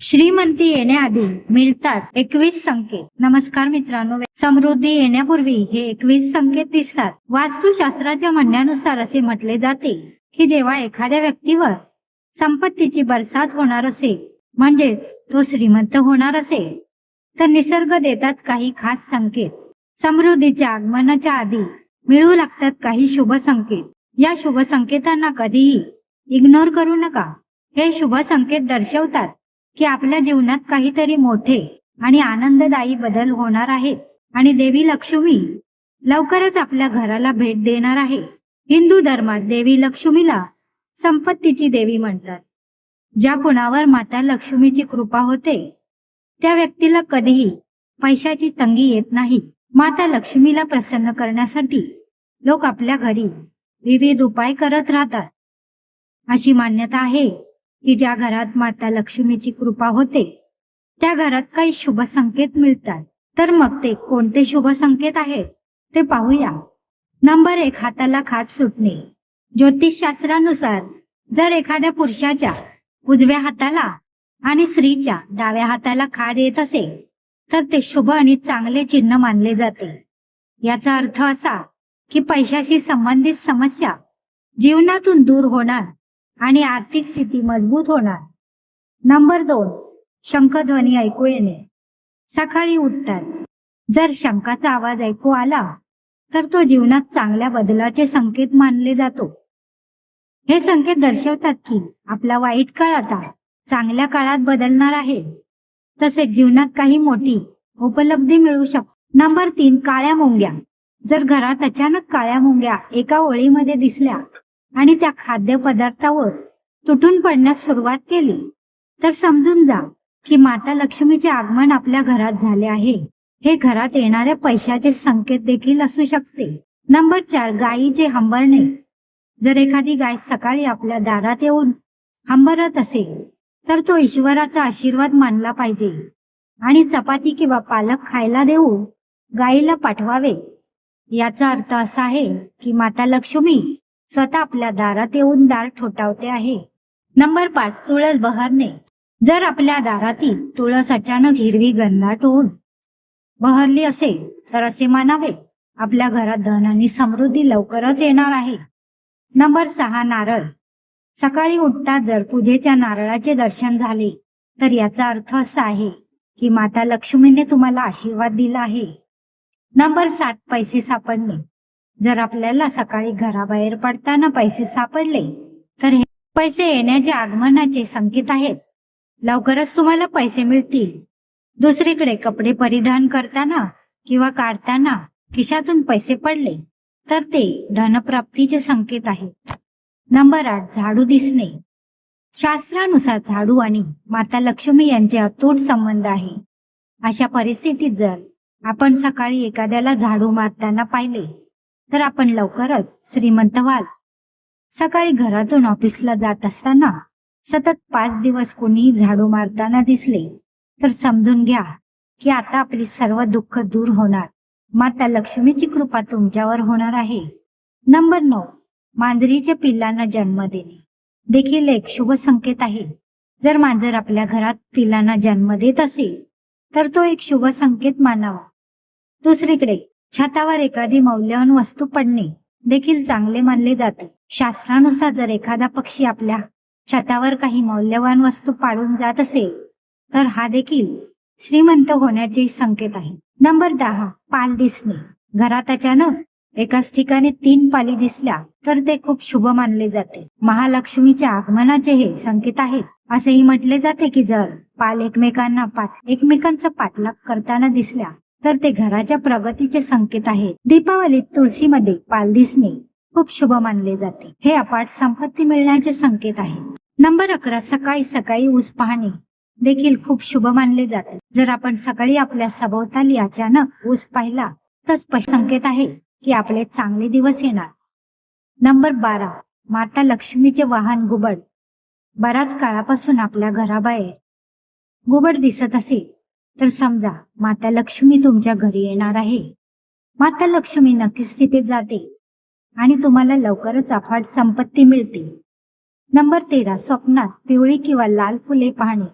श्रीमंती येण्याआधी मिळतात एकवीस संकेत. नमस्कार मित्रांनो समृद्धी येण्यापूर्वी हे एकवीस संकेत दिसतात. वास्तुशास्त्राच्या म्हणण्यानुसार असे म्हटले जाते की जेव्हा एखाद्या व्यक्तीवर संपत्तीची बरसात होणार असेल म्हणजेच तो श्रीमंत होणार असेल तर निसर्ग देतात काही खास संकेत. समृद्धीच्या आगमनाच्या आधी मिळू लागतात काही शुभ संकेत. या शुभ संकेतांना कधीही इग्नोर करू नका. हे शुभ संकेत दर्शवतात. की आपल्या जीवनात काहीतरी मोठे आणि आनंददायी बदल होणार आहेत. आणि देवी लक्ष्मी लवकरच आपल्या घराला भेट देणार आहे. हिंदू धर्मात देवी लक्ष्मीला संपत्तीची देवी म्हणतात. ज्या कुणावर माता लक्ष्मीची कृपा होते त्या व्यक्तीला कधीही पैशाची तंगी येत नाही. माता लक्ष्मीला प्रसन्न करण्यासाठी लोक आपल्या घरी विविध उपाय करत राहतात. अशी मान्यता आहे. की ज्या घरात माता लक्ष्मीची कृपा होते त्या घरात काही शुभ संकेत मिळतात. तर मग ते कोणते शुभ संकेत आहेत ते पाहूया. नंबर एक हाताला खाज सुटणे. ज्योतिषशास्त्रानुसार जर एखाद्या पुरुषाच्या उजव्या हाताला आणि स्त्रीच्या डाव्या हाताला खाज येत असेल तर ते शुभ आणि चांगले चिन्ह मानले जाते. याचा अर्थ असा की पैशाशी संबंधित समस्या जीवनातून दूर होणार आणि आर्थिक स्थिती मजबूत होणार. नंबर दोन शंखध्वनी ऐकू येणे. सकाळी उठताच जर शंखाचा आवाज ऐकू आला तर तो जीवनात चांगल्या बदलाचे संकेत मानले जातो. हे संकेत दर्शवतात की आपला वाईट काळ आता चांगल्या काळात बदलणार आहे. तसेच जीवनात काही मोठी उपलब्धी मिळू शकते नंबर तीन काळ्या मुंग्या. जर घरात अचानक काळ्या मुंग्या एका ओळीमध्ये दिसल्या आणि त्या खाद्यपदार्थावर तुटून पडण्यास सुरुवात केली. तर समजून जा की माता लक्ष्मीचे आगमन आपल्या घरात झाले आहे. हे घरात येणाऱ्या पैशाचे संकेत देखील असू शकते. नंबर चार गायीचे हंबरणे. जर एखादी गाय सकाळी आपल्या दारात येऊन हंबरत असेल तर तो ईश्वराचा आशीर्वाद मानला पाहिजे. आणि चपाती किंवा पालक खायला देऊ गायीला पाठवावे. याचा अर्थ असा आहे की माता लक्ष्मी स्वतः आपल्या दारात येऊन दार ठोठावते आहे. नंबर पाच तुळस बहरणे. जर आपल्या दारातील तुळस अचानक हिरवी गंधाट होऊन बहरली असेल तर असे मानावे. आपल्या घरात धन आणि समृद्धी लवकरच येणार आहे. नंबर सहा नारळ. सकाळी उठता जर पूजेच्या नारळाचे दर्शन झाले तर याचा अर्थ असा आहे की माता लक्ष्मीने तुम्हाला आशीर्वाद दिला आहे. नंबर सात पैसे सापडणे. जर आपल्याला सकाळी घराबाहेर पडताना पैसे सापडले तर हे पैसे येण्याचे आगमनाचे संकेत आहेत. लवकरच तुम्हाला पैसे मिळतील. दुसरीकडे कपडे परिधान करताना किंवा काढताना खिशातून पैसे पडले तर ते धनप्राप्तीचे संकेत आहेत. नंबर आठ झाडू दिसणे. शास्त्रानुसार झाडू आणि माता लक्ष्मी यांचे अतूट संबंध आहे. अशा परिस्थितीत जर आपण सकाळी एखाद्याला झाडू मारताना पाहिले तर आपण लवकरच श्रीमंत व्हाल. सकाळी घरातून ऑफिसला जात असताना सतत पाच दिवस कोणी झाडू मारताना दिसले तर समजून घ्या की आता आपली सर्व दुःख दूर होणार. माता लक्ष्मीची कृपा तुमच्यावर होणार आहे. नंबर नऊ. मांजरीच्या पिल्लांना जन्म देणे. देखील एक शुभ संकेत आहे. जर मांजर आपल्या घरात पिल्लांना जन्म देत असेल तर तो एक शुभ संकेत मानावा. दुसरीकडे छतावर एखादी मौल्यवान वस्तू पडणे देखील चांगले मानले जाते. शास्त्रानुसार जर एखादा पक्षी आपल्या छतावर काही मौल्यवान वस्तू पाडून जात असेल तर हा देखील श्रीमंत होण्याचे संकेत आहे. नंबर दहा पाल दिसणे. घरात अचानक एकाच ठिकाणी तीन पाली दिसल्या तर ते खूप शुभ मानले जाते. महालक्ष्मीच्या आगमनाचे हे संकेत आहेत. असेही म्हटले जाते की जर पाल एकमेकांना पाठ एकमेकांचा पाठलाग करताना दिसल्या तर ते घराच्या प्रगतीचे संकेत आहेत. दीपावलीत तुळशीमध्ये पाल दिसणे खूप शुभ मानले जाते. हे अपाट संपत्ती मिळण्याचे संकेत आहेत. नंबर अकरा सकाळी सकाळी ऊस पाहणे देखील खूप शुभ मानले जाते. जर आपण सकाळी आपल्या सभोवताली अचानक ऊस पाहिला तर स्पष्ट संकेत आहे की आपले चांगले दिवस येणार. नंबर बारा माता लक्ष्मीचे वाहन गुबड. बराच काळापासून आपल्या घराबाहेर गुबड दिसत असेल तर समजा माता लक्ष्मी तुमच्या घरी येणार आहे. माता लक्ष्मी नक्कीच तिथे जाते आणि तुम्हाला लवकरच अफाट संपत्ती मिळते. नंबर तेरा स्वप्नात पिवळी किंवा लाल फुले पाहणे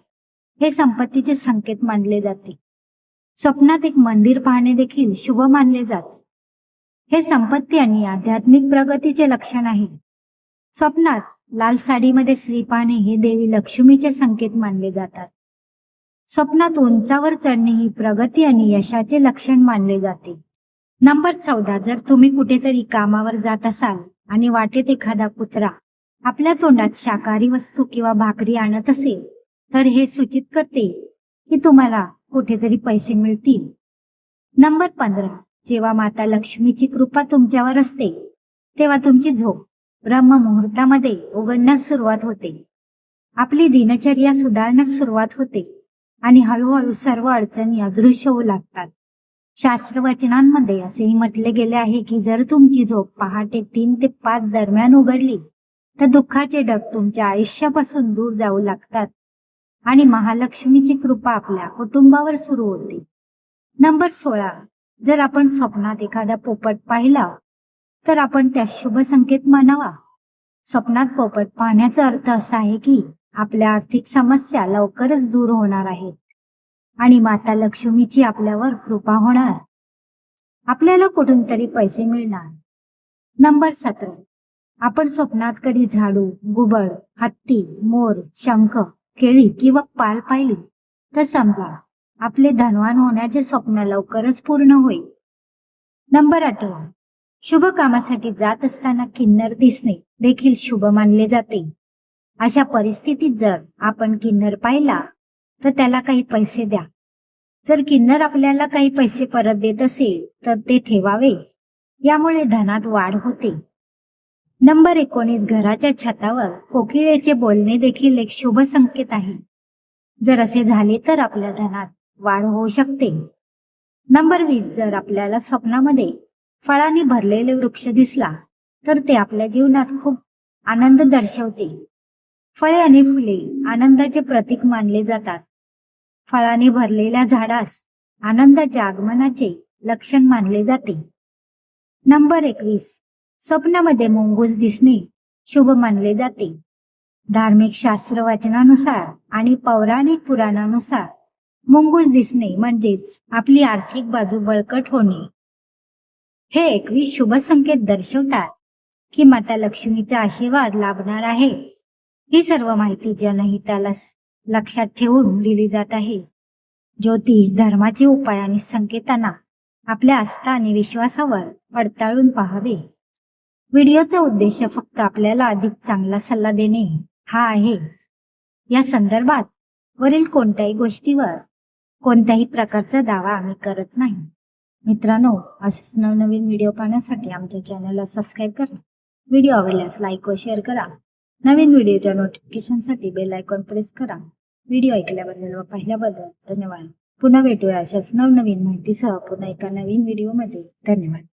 हे संपत्तीचे संकेत मानले जाते. स्वप्नात एक मंदिर पाहणे देखील शुभ मानले जाते. हे संपत्ती आणि आध्यात्मिक प्रगतीचे लक्षण आहे. स्वप्नात लाल साडीमध्ये स्त्री पाहणे हे देवी लक्ष्मीचे संकेत मानले जातात. स्वप्नात उंचावर चढणे ही प्रगती आणि यशाचे लक्षण मानले जाते. नंबर चौदा जर तुम्ही कुठेतरी कामावर जात असाल आणि वाटेत एखादा कुत्रा आपल्या तोंडात शाकाहारी वस्तू किंवा भाकरी आणत असेल तर हे सूचित करते की तुम्हाला कुठेतरी पैसे मिळतील. नंबर पंधरा जेव्हा माता लक्ष्मीची कृपा तुमच्यावर असते तेव्हा तुमची झोप ब्रह्म मुहूर्तामध्ये उघडण्यास सुरुवात होते. आपली दिनचर्या सुधारण्यास सुरुवात होते. आणि हळूहळू सर्व अडचणी अदृश्य होऊ लागतात. शास्त्रवचनांमध्ये असेही म्हटले गेले आहे की जर तुमची झोप पहाटे तीन ते पाच दरम्यान उघडली तर दुःखाचे ढग तुमच्या आयुष्यापासून दूर जाऊ लागतात आणि महालक्ष्मीची कृपा आपल्या कुटुंबावर सुरू होते. नंबर सोळा. जर आपण स्वप्नात एखादा पोपट पाहिला तर आपण त्या शुभ संकेत मानावा. स्वप्नात पोपट पाहण्याचा अर्थ असा आहे की आपल्या आर्थिक समस्या लवकरच दूर होणार आहेत. आणि माता लक्ष्मीची आपल्यावर कृपा होणार. आपल्याला कुठून तरी पैसे मिळणार. नंबर सतरा. आपण स्वप्नात कधी झाडू गुबड हत्ती मोर शंख केळी किंवा पाल पाहिली तर समजा आपले धनवान होण्याचे स्वप्न लवकरच पूर्ण होईल. नंबर अठरा. शुभ कामासाठी जात असताना किन्नर दिसणे देखील शुभ मानले जाते. अशा परिस्थितीत जर आपण किन्नर पाहिला तर त्याला काही पैसे द्या. जर किन्नर आपल्याला काही पैसे परत देत असेल तर ते ठेवावे. यामुळे धनात वाढ होते. नंबर एकोणीस घराच्या छतावर कोकिळेचे बोलणे देखील एक शुभ संकेत आहे. जर असे झाले तर आपल्या धनात वाढ होऊ शकते. नंबर वीस जर आपल्याला स्वप्नामध्ये फळांनी भरलेले वृक्ष दिसला तर ते आपल्या जीवनात खूप आनंद दर्शवते. फळे आणि फुले आनंदाचे प्रतीक मानले जातात. फळाने भरलेल्या झाडास आनंदाच्या आगमनाचे लक्षण मानले जाते. नंबर एकवीस. स्वप्नामध्ये मोंगूस दिसणे शुभ मानले जाते. धार्मिक शास्त्र वाचनानुसार आणि पौराणिक पुराणानुसार मुंगूस दिसणे म्हणजेच आपली आर्थिक बाजू बळकट होणे. हे एकवीस शुभ संकेत दर्शवतात की माता लक्ष्मीचा आशीर्वाद लाभणार आहे. ही सर्व माहिती जनहिताला लक्षात ठेवून दिली जात आहे. ज्योतिष धर्माचे उपाय आणि संकेतांना आपल्या आस्था आणि विश्वासावर पडताळून पाहावे. व्हिडिओचा उद्देश फक्त आपल्याला अधिक चांगला सल्ला देणे हा आहे. या संदर्भात वरील कोणत्याही गोष्टीवर कोणत्याही प्रकारचा दावा आम्ही करत नाही. मित्रांनो असेच नवनवीन व्हिडिओ पाहण्यासाठी आमच्या चॅनलला सबस्क्राईब करा. व्हिडिओ आवडल्यास लाईक व शेअर करा. नवीन व्हिडिओच्या नोटिफिकेशनसाठी बेल आयकॉन प्रेस करा. व्हिडिओ ऐकल्याबद्दल व पाहिल्याबद्दल धन्यवाद. पुन्हा भेटूया अशाच नवनवीन माहितीसह पुन्हा एका नवीन व्हिडिओमध्ये. धन्यवाद.